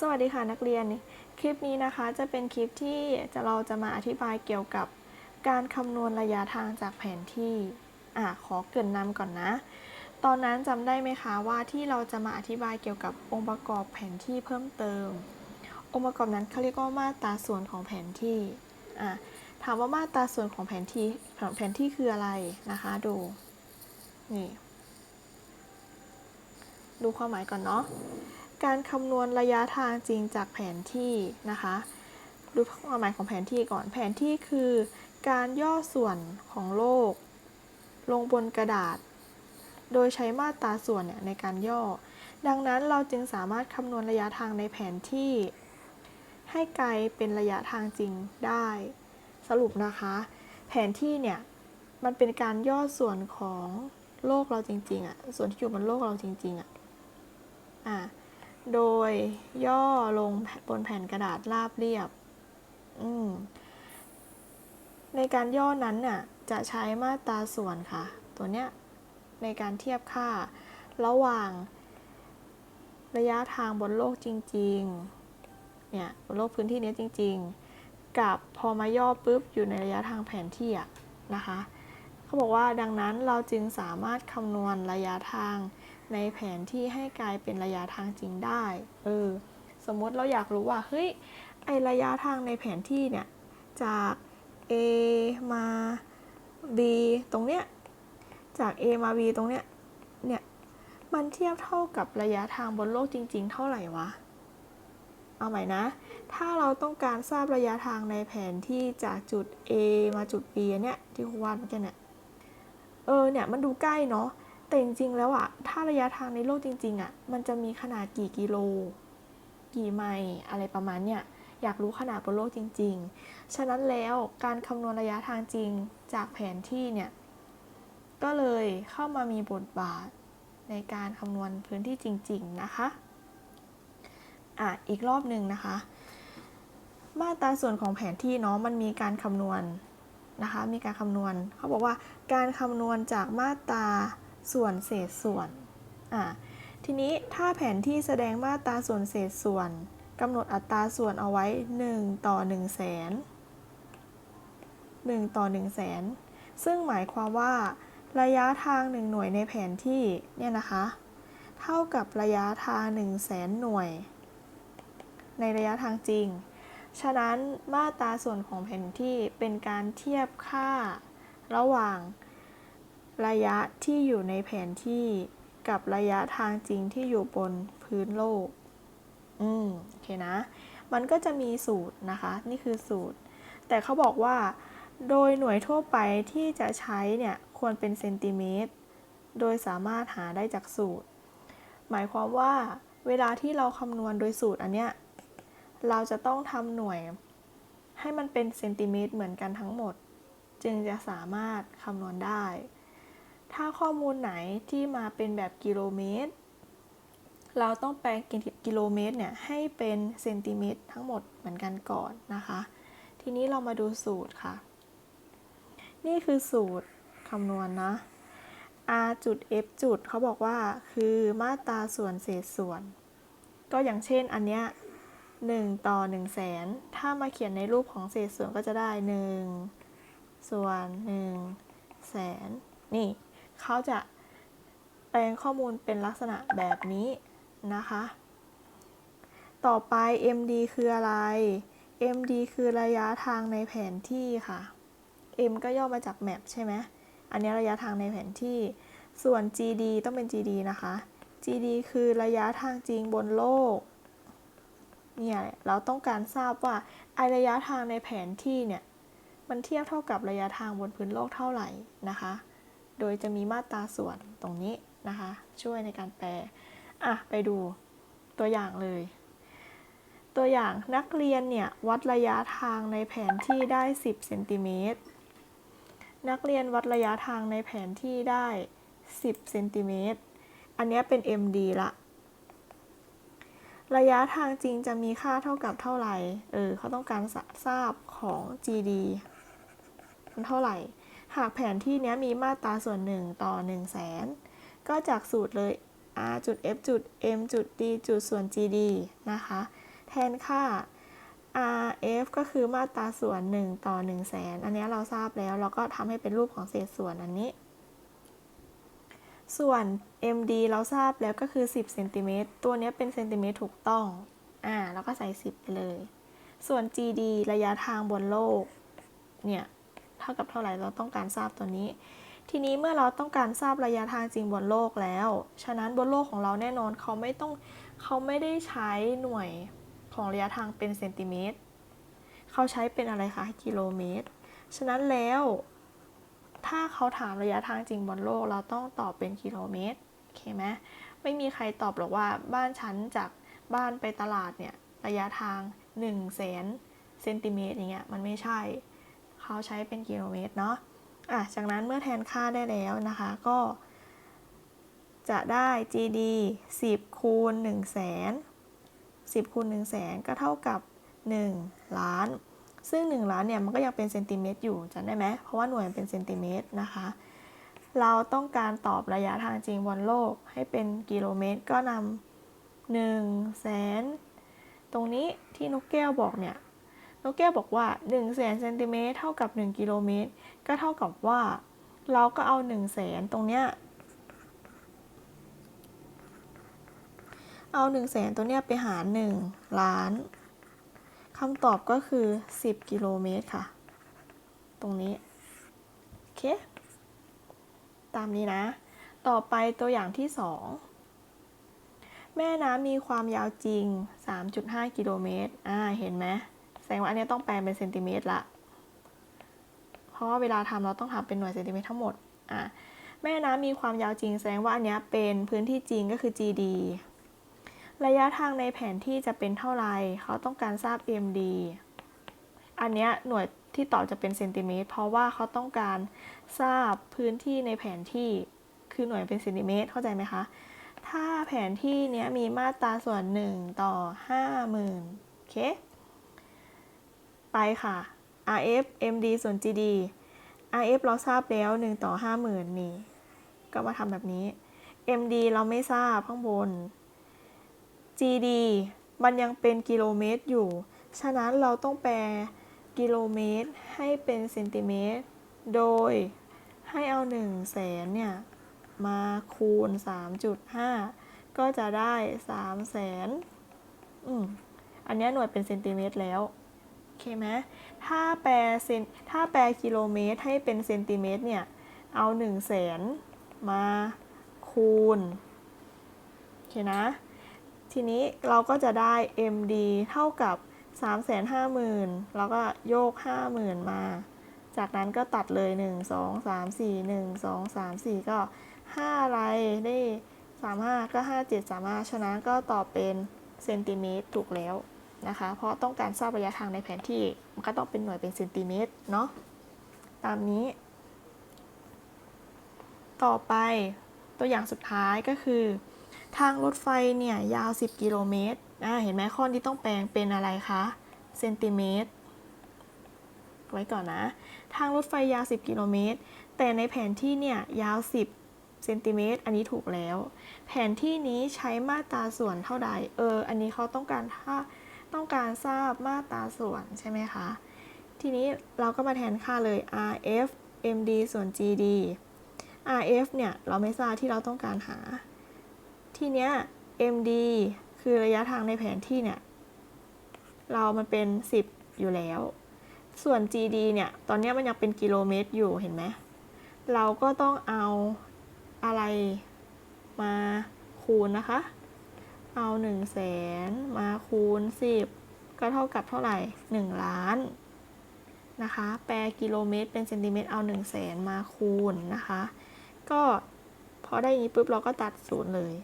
สวัสดีค่ะนักเรียน คลิปนี้นะคะจะเป็นคลิปที่จะเราจะมาอธิบายเกี่ยวกับการคำนวณระยะทางจากแผนที่อะขอเกรินนำก่อนนะ ตอนนั้นจำได้ไหมคะว่าที่เราจะมาอธิบายเกี่ยวกับองค์ประกอบแผนที่เพิ่มเติม องค์ประกอบนั้นเขาเรียกว่ามาตราส่วนของแผนที่อะถามว่ามาตราส่วนของแผนที่แผนที่คืออะไรนะคะ ดูนี่ดูความหมายก่อนเนาะ การคำนวณระยะทางจริงจากแผนที่นะคะ ดูความหมายของแผนที่ก่อน แผนที่คือ การย่อส่วนของโลก ลงบนกระดาษ โดยใช้มาตราส่วนเนี่ยในการย่อ ดังนั้นเราจึงสามารถคำนวณระยะทางในแผนที่ ให้ไกลเป็นระยะทางจริงได้ สรุปนะคะ แผนที่เนี่ยมันเป็นการย่อส่วนของโลกเราจริงๆอะส่วนที่อยู่บนโลกเราจริงๆอะอะ โดยย่อลงบนแผ่นกระดาษราบเรียบอืในการย่อนั้นน่ะจะใช้มาตราส่วนค่ะ ตัวเนี้ยในการเทียบค่าระหว่าง ระยะทางบนโลกจริงๆ เนี่ยบนโลกพื้นที่เนี้ยจริง ๆ กับพอมาย่อปุ๊บอยู่ในระยะทางแผนที่อะนะคะ เขาบอกว่าดังนั้นเราจึงสามารถคำนวณระยะทาง ในแผนที่ให้กลายเป็นระยะทางจริงได้ เออ สมมติเราอยากรู้ว่า เฮ้ย ไอระยะทางในแผนที่เนี่ย จาก A มา B ตรงเนี้ย จาก A มา B ตรงเนี้ย เนี่ย มันเทียบเท่ากับระยะทางบนโลกจริง ๆ เท่าไหร่วะ เอาใหม่นะ ถ้าเราต้องการทราบระยะทางในแผนที่จากจุด A มาจุด B เนี่ย ที่ครูวาดเมื่อกี้เนี่ย เออ เนี่ย มันดูใกล้เนาะ แต่จริงๆแล้วอะถ้าระยะทางในโลกจริงๆอะมันจะมีขนาดกี่กิโล กี่ไมล์อะไรประมาณเนี่ยอยากรู้ขนาดบนโลกจริง ๆ ฉะนั้นแล้วการคำนวณระยะทางจริงจากแผนที่เนี่ย ก็เลยเข้ามามีบทบาทในการคำนวณพื้นที่จริง ๆ นะคะ อะ อีกรอบหนึ่งนะคะ มาตราส่วนของแผนที่เนาะ มันมีการคำนวณนะคะ มีการคำนวณ เขาบอกว่าการคำนวณจากมาตรา ส่วนเศษส่วนอะทีนี้ถ้าแผนที่แสดงมาตราส่วนเศษส่วนกำหนดอัตราส่วนเอาไว้ 1 ต่อ1 0 0 0 0แสน1ต่อ1 0 0 0 0แสนซึ่งหมายความว่า ระยะทาง 1 หน่วยในแผนที่เนี่ยนะคะ เท่ากับระยะทาง 1 0 0 0 0แสนหน่วย ในระยะทางจริง ฉะนั้นมาตราส่วนของแผนที่เป็นการเทียบค่าระหว่าง ระยะที่อยู่ในแผนที่กับระยะทางจริงที่อยู่บนพื้นโลก อืมโอเคนะ มันก็จะมีสูตรนะคะ นี่คือสูตร แต่เขาบอกว่า โดยหน่วยทั่วไปที่จะใช้เนี่ยควรเป็นเซนติเมตร โดยสามารถหาได้จากสูตร หมายความว่า เวลาที่เราคำนวณโดยสูตรอันเนี้ย เราจะต้องทำหน่วย ให้มันเป็นเซนติเมตรเหมือนกันทั้งหมด จึงจะสามารถคำนวณได้ ถ้าข้อมูลไหนที่มาเป็นแบบกิโลเมตร เราต้องแปลงกิโลเมตรเนี่ยให้เป็นเซนติเมตรทั้งหมดเหมือนกันก่อนนะคะ ทีนี้เรามาดูสูตรค่ะ นี่คือสูตรคำนวณนะ r จุด f จุดเขาบอกว่าคือมาตราส่วนเศษส่วน ก็อย่างเช่นอันเนี้ย1ต่อ1 0 0 0 0แสน ถ้ามาเขียนในรูปของเศษส่วนก็จะได้ 1 ส่วน1แสนนี่ เขาจะแปลงข้อมูลเป็นลักษณะแบบนี้นะคะ ต่อไป MD คืออะไร MD คือระยะทางในแผนที่ค่ะ M ก็ย่อมาจาก map ใช่ไหม อันนี้ระยะทางในแผนที่ ส่วน GD ต้องเป็น GD นะคะ GD คือระยะทางจริงบนโลก เนี่ยเราต้องการทราบว่าไอระยะทางในแผนที่เนี่ย มันเทียบเท่ากับระยะทางบนพื้นโลกเท่าไหร่นะคะ โดยจะมีมาตราส่วนตรงนี้นะคะ ช่วยในการแปลอะไปดูตัวอย่างเลย ตัวอย่างนักเรียนเนี่ย วัดระยะทางในแผนที่ได้ 10เซนติเมตรนักเรียนวัดระยะทางในแผนที่ได้ 10เซนติเมตรอันนี้เป็น MD ละ ระยะทางจริงจะมีค่าเท่ากับเท่าไหร่ เออเขาต้องการทราบของ GD มันเท่าไหร่ หากแผนที่นี้มีมาตราส่วน 1 ต่อ 1 0 0 0 0แสนก็จากสูตรเลย r จุด f จุด m จุด d จุดส่วน gd นะคะ แทนค่า RF ก็คือมาตราส่วน 1 ต่อ 1 0 0 0 0แสนอันนี้เราทราบแล้วเราก็ทำให้เป็นรูปของเศษส่วนอันนี้ ส่วน MD เราทราบแล้วก็คือ 10เซนติเมตรตัวนี้เป็นเซนติเมตรถูกต้อง อ่า แล้วก็ใส่ 10 ไปเลย ส่วน GD ระยะทางบนโลก เนี่ย เท่ากับเท่าไหร่เราต้องการทราบตัวนี้ ทีนี้เมื่อเราต้องการทราบระยะทางจริงบนโลกแล้ว ฉะนั้นบนโลกของเราแน่นอนเขาไม่ต้องเขาไม่ได้ใช้หน่วยของระยะทางเป็นเซนติเมตรเขาใช้เป็นอะไรคะกิโลเมตร ฉะนั้นแล้ว ถ้าเขาถามระยะทางจริงบนโลก เราต้องตอบเป็นกิโลเมตรโอเคไหมไม่มีใครตอบหรอกว่าบ้านฉันจากบ้านไปตลาดเนี่ยระยะทาง1 0 0 0 0แสนเซนติเมตรอย่างเงี้ยมันไม่ใช่ เขาใช้เป็นกิโลเมตรเนาะอะจากนั้นเมื่อแทนค่าได้แล้วนะคะก็ จะได้ GD 10คูณ1 0 0 0 0แสน10คูณ1 0 0 0 0แสนก็เท่ากับ 1 ล้าน ซึ่ง 1 ล้านเนี่ยมันก็ยังเป็นเซนติเมตรอยู่จำได้ไหมเพราะว่าหน่วยเป็นเซนติเมตรนะคะเราต้องการตอบระยะทางจริงบนโลกให้เป็นกิโลเมตรก็นำ1แสนตรงนี้ที่นกแก้วบอกเนี่ย นกแก้วบอกว่า1แสนเซนติเมตรเท่ากับ 1 กิโลเมตร ก็เท่ากับว่า เราก็เอา1แสนตรงเนี้ย เอา1แสนตัวเนี้ยไปหาร 1 ล้านคำตอบก็คือ 10 กิโลเมตรค่ะ ตรงนี้ โอเค ตามนี้นะ ต่อไปตัวอย่างที่ 2แม่น้ำมีความยาวจริง 3.5 กิโลเมตร อ่า เห็นไหม แสดงว่าอันนี้ต้องแปลงเป็นเซนติเมตรละ เพราะว่าเวลาทำเราต้องทำเป็นหน่วยเซนติเมตรทั้งหมด อ่าแม่น้ำมีความยาวจริง แสดงว่าอันนี้เป็นพื้นที่จริงก็คือ GD ระยะทางในแผนที่จะเป็นเท่าไหร่เขาต้องการทราบ MD อันนี้หน่วยที่ตอบจะเป็นเซนติเมตรเพราะว่าเขาต้องการทราบพื้นที่ในแผนที่คือหน่วยเป็นเซนติเมตรเข้าใจไหมคะ ถ้าแผนที่เนี้ยมีมาตราส่วน 1 ต่อ 50,000โอเค ไปค่ะ RF MD ส่วน GD RF เราทราบแล้ว 1 ต่อ 50,000 นี่ ก็มาทำแบบนี้ MD เราไม่ทราบข้างบน GD มันยังเป็นกิโลเมตรอยู่ ฉะนั้นเราต้องแปลกิโลเมตรให้เป็นเซนติเมตร โดยให้เอา1แสนเนี่ย มาคูณ 3.5 ก็จะได้3แสน อืม อันนี้หน่วยเป็นเซนติเมตรแล้ว เคไหมถ้าแปลเซนถ้าแปลกิโลเมตรให้เป็นเซนติเมตรเนี่ย เอา1แสนมาคูณโอเคนะ ทีนี้เราก็จะได้ MD เท่ากับ 350,000 แล้วก็โยก 50,000 มา จากนั้นก็ตัดเลย 1 2 3 4 1 2 3 4 ก็5อะไรได้ 35 ก็ 57 35ฉะนั้นก็ตอบเป็นเซนติเมตรถูกแล้ว นะคะ เพราะต้องการทราบระยะทางในแผนที่มันก็ต้องเป็นหน่วยเป็นเซนติเมตรเนาะตามนี้ ต่อไปตัวอย่างสุดท้ายก็คือ ทางรถไฟเนี่ยยาว 10 กิโลเมตรเห็นไหมข้อที่ต้องแปลงเป็นอะไรคะเซนติเมตรไว้ก่อนนะ ทางรถไฟยาว 10 กิโลเมตร แต่ในแผนที่เนี่ยยาว 10 เซนติเมตร อันนี้ถูกแล้ว แผนที่นี้ใช้มาตราส่วนเท่าใด เออ อันนี้เขาต้องการถ้า ต้องการทราบมาตราส่วนใช่ไหมคะ ทีนี้เราก็มาแทนค่าเลย RF MD ส่วน GD RF เนี่ยเราไม่ทราบที่เราต้องการหา ทีเนี้ย MD คือระยะทางในแผนที่เนี่ย เรามันเป็น 10 อยู่แล้ว ส่วน GD เนี่ย ตอนนี้มันยังเป็นกิโลเมตรอยู่เห็นไหม เราก็ต้องเอาอะไรมาคูณนะคะ เอา1 0 0 0 0แสนมาคูณ 10 ก็เท่ากับเท่าไหร่ 1 ล้านนะคะ แปลกิโลเมตรเป็นเซนติเมตรเอา1 0 0 0 0แสนมาคูณนะคะ ก็พอได้อย่างนี้ปุ๊บเราก็ตัดศูนย์เลย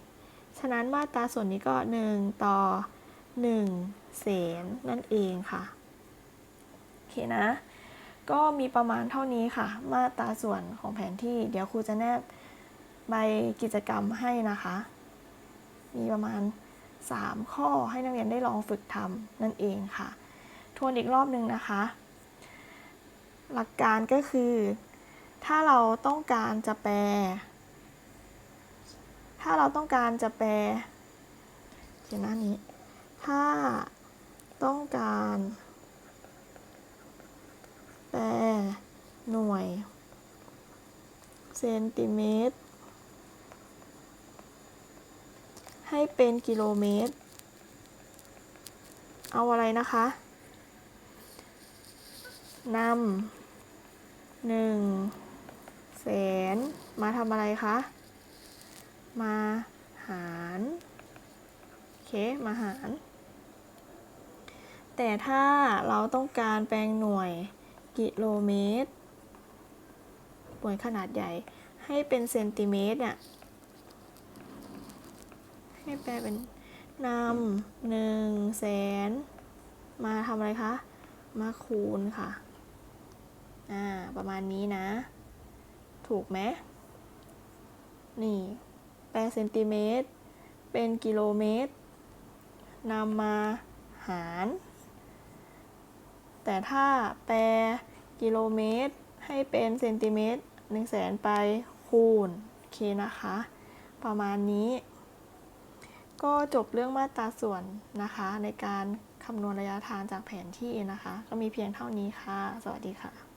ฉะนั้นมาตราส่วนนี้ก็ 1 ต่อ1แสนนั่นเองค่ะ โอเคนะ ก็มีประมาณเท่านี้ค่ะ มาตราส่วนของแผนที่ เดี๋ยวครูจะแนบใบกิจกรรมให้นะคะ มีประมาณ 3 ข้อให้นักเรียนได้ลองฝึกทำนั่นเองค่ะ ทวนอีกรอบหนึ่งนะคะ หลักการก็คือ ถ้าเราต้องการจะแปล ถ้าเราต้องการจะแปลเขียนหน้านี้ ถ้าต้องการแปลหน่วยเซนติเมตร ให้เป็นกิโลเมตร เอาอะไรนะคะนำหนึ่งแสนมาทำอะไรคะ มาหารโอเคมาหาร แต่ถ้าเราต้องการแปลงหน่วยกิโลเมตรหน่วยขนาดใหญ่ให้เป็นเซนติเมตรเนี่ย ให้แปลเป็นนำหนึ่งแสน มาทำอะไรคะ มาคูณค่ะ อ่า ประมาณนี้นะ ถูกไหม นี่ แปลเซนติเมตร เป็นกิโลเมตรนำมาหาร แต่ถ้าแปลกิโลเมตร ให้เป็นเซนติเมตร1 0 0 0 0แสนไปคูณ โอเคนะคะ ประมาณนี้ ก็จบเรื่องมาตราส่วนนะคะ ในการคำนวณระยะทางจากแผนที่นะคะ ก็มีเพียงเท่านี้ค่ะ สวัสดีค่ะ